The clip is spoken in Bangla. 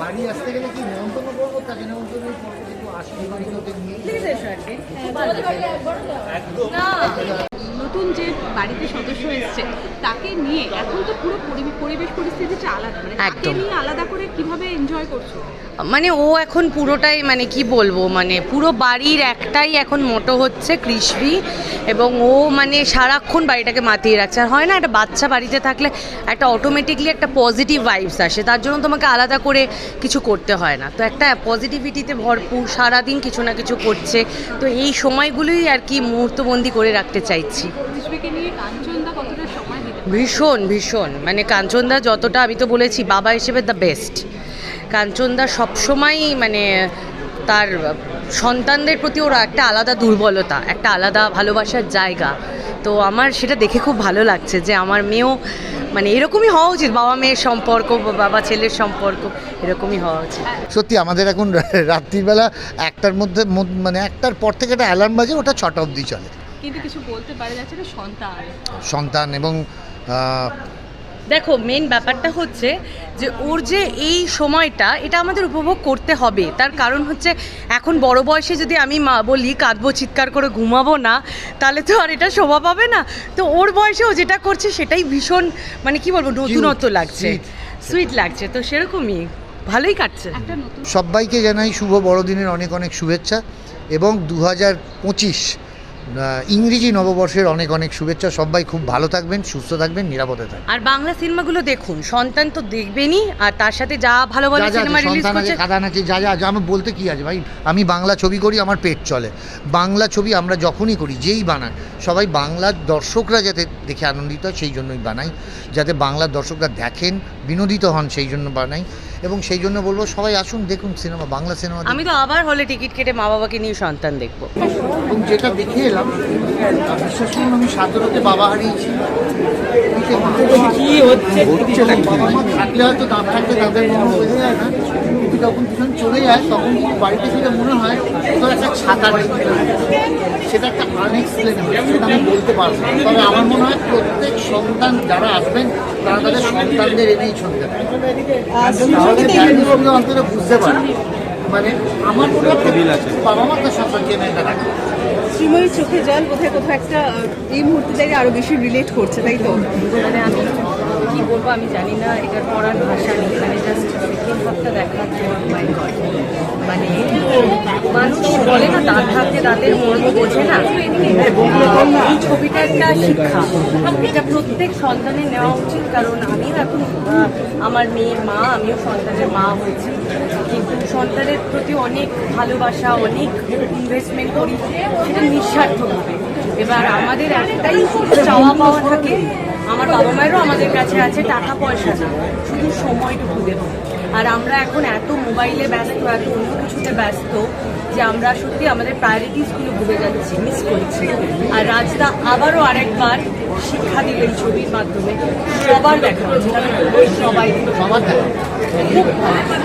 বাড়ি আসতে গেলে কি নেমন্তন্ন করব? তাকে নেমন্তন্ন করব? কিন্তু আসলে বাড়িতে ওদের নিয়ে নতুন যে বাড়িতে সদস্য এসছে তাকে নিয়ে এখন তো পুরো পরিবেশ পরিস্থিতিটা আলাদা। মানে তাকে। নিয়ে আলাদা করে কীভাবে এনজয় করছ? মানে ও এখন পুরোটাই মানে কি বলব মানে পুরো বাড়ির একটাই এখন মোটো হচ্ছে কৃষ্ণি এবং ও মানে সারাক্ষণ বাড়িটাকে মাতিয়ে রাখছে। আর হয় না একটা বাচ্চা বাড়িতে থাকলে একটা অটোমেটিকলি একটা পজিটিভ ভাইবস আসে তার জন্য তোমাকে আলাদা করে কিছু করতে হয় না। তো একটা পজিটিভিটিতে ভরপুর সারাদিন কিছু না কিছু করছে। তো এই সময়গুলোই আর কি মুহূর্তবন্দি করে রাখতে চাইছি। কৃষ্ণকে নিয়ে কাঞ্চনদা কতটা সময় দিতে ভীষণ ভীষণ। মানে কাঞ্চনদা যতটা আমি তো বলেছি বাবা হিসেবে দ্য বেস্ট কাঞ্চনদা সবসময়ই মানে তার সন্তানদের প্রতি ওর একটা আলাদা দুর্বলতা একটা আলাদা ভালোবাসার জায়গা। তো আমার সেটা দেখে খুব ভালো লাগছে যে আমার মেয়েও মানে এরকমই হওয়া উচিত বাবা মেয়ের সম্পর্ক বাবা ছেলের সম্পর্ক এরকমই হওয়া উচিত। সত্যি আমাদের এখন রাত্রিবেলা একটার মধ্যে মানে একটার পর থেকে একটা অ্যালার্ম বাজে ওটা ছটা অবধি চলে। কিন্তু কিছু বলতে পারা যাচ্ছে না সন্তান। সন্তান এবং দেখো মেন ব্যাপারটা হচ্ছে যে ওর যে এই সময়টা এটা আমাদের উপভোগ করতে হবে। তার কারণ হচ্ছে এখন বড় বয়সে যদি আমি মা বলি কাঁদবো চিৎকার করে ঘুমাবো না তাহলে তো আর এটা শোভা পাবে না। তো ওর বয়সে ও যেটা করছে সেটাই ভীষণ মানে কি বলব নতুনত্ব লাগছে। সুইট লাগছে। তো সেরকমই ভালোই কাটছে। একটা নতুন সবাইকে জানাই শুভ বড়দিনের অনেক অনেক শুভেচ্ছা এবং দু হাজার পঁচিশ ইংরেজি নববর্ষের অনেক অনেক শুভেচ্ছা। সবাই খুব ভালো থাকবেন সুস্থ থাকবেন নিরাপদে থাকবেন। আর বাংলা সিনেমাগুলো দেখুন সন্তান তো দেখবেনই আর তার সাথে যা ভালো ভালো সিনেমা রিলিজ সন্তান আছে করছে কাদান আছে যা যা আমি বলতে কি আছে ভাই? আমি বাংলা ছবি করি আমার পেট চলে। বাংলা ছবি আমরা যখনই করি যেই বানান সবাই বাংলার দর্শকরা যাতে দেখে আনন্দিত হয় সেই জন্যই বানাই। যাতে বাংলার দর্শকরা দেখেন বিনোদিত হন সেই জন্য বানাই। এবং সেই জন্য বলব সবাই আসুন দেখুন সিনেমা বাংলা সিনেমা আমি তো আবার হলে টিকিট কেটে মা বাবাকে নিয়ে সন্তান দেখব। এবং যেটা দেখে এলাম বিশ্বাস করুন আমি সাধারণত বাবা হারিয়েছি। কি হচ্ছে? থাকলে হয়তো দাম থাকলে তাদের মনে বোঝা যায় না। যখন দুজন চলে যায় তখন কিন্তু বাড়িতে ফিরে মনে হয় তো একটা ছাতা সেটা একটা আনএক্সপ্লেনেবল সেটা আমি বলতে পারব না। তবে আমার মনে হয় প্রত্যেক সন্তান যারা আসবেন তারা তাদের সন্তানদের এনেই চলতে পারে তাহলে অন্তত বুঝতে পারে মানে আমার মনে হয় বাবা মা তার সন্তানকে এনে এটা রাখে। শ্রীময়ী চোখে জল কোথায় কোথাও একটা এই মুহূর্তে দাঁড়িয়ে আরও বেশি রিলেট করছে তাই তো? মানে আমি কি বলব আমি জানি না এটার পড়ার ভাষা নেই। মানে জাস্ট সেকেন্ড মানে মানুষ বলে না, দাঁত থাকতে দাঁতের মর্ম বোঝে না। এই ছবিটা একটা শিক্ষা। এটা প্রত্যেক সন্তানের নেওয়া উচিত, কারণ আমিও এখন আমার মেয়ের মা, আমিও সন্তানের মা হয়েছি। কিন্তু সন্তানের প্রতি অনেক ভালোবাসা, অনেক ইনভেস্টমেন্ট করি, সেটা নিঃস্বার্থভাবে। এবার আমাদের একটাই চাওয়া পাওয়া থাকে, আমার বাবা মায়েরও আমাদের কাছে আছে টাকা পয়সা না, শুধু সময়টুকু দেবো আর আমরা এখন এত মোবাইলে ব্যস্ত এত অন্য কিছুতে ব্যস্ত যে আমরা সত্যি আমাদের প্রায়োরিটিসগুলো ভুলে যাচ্ছি মিস করছি। আর রাজদা আবারও আরেকবার শিক্ষা দিলেন ছবির মাধ্যমে। সবার দেখা। সবাই। সবার দেখা।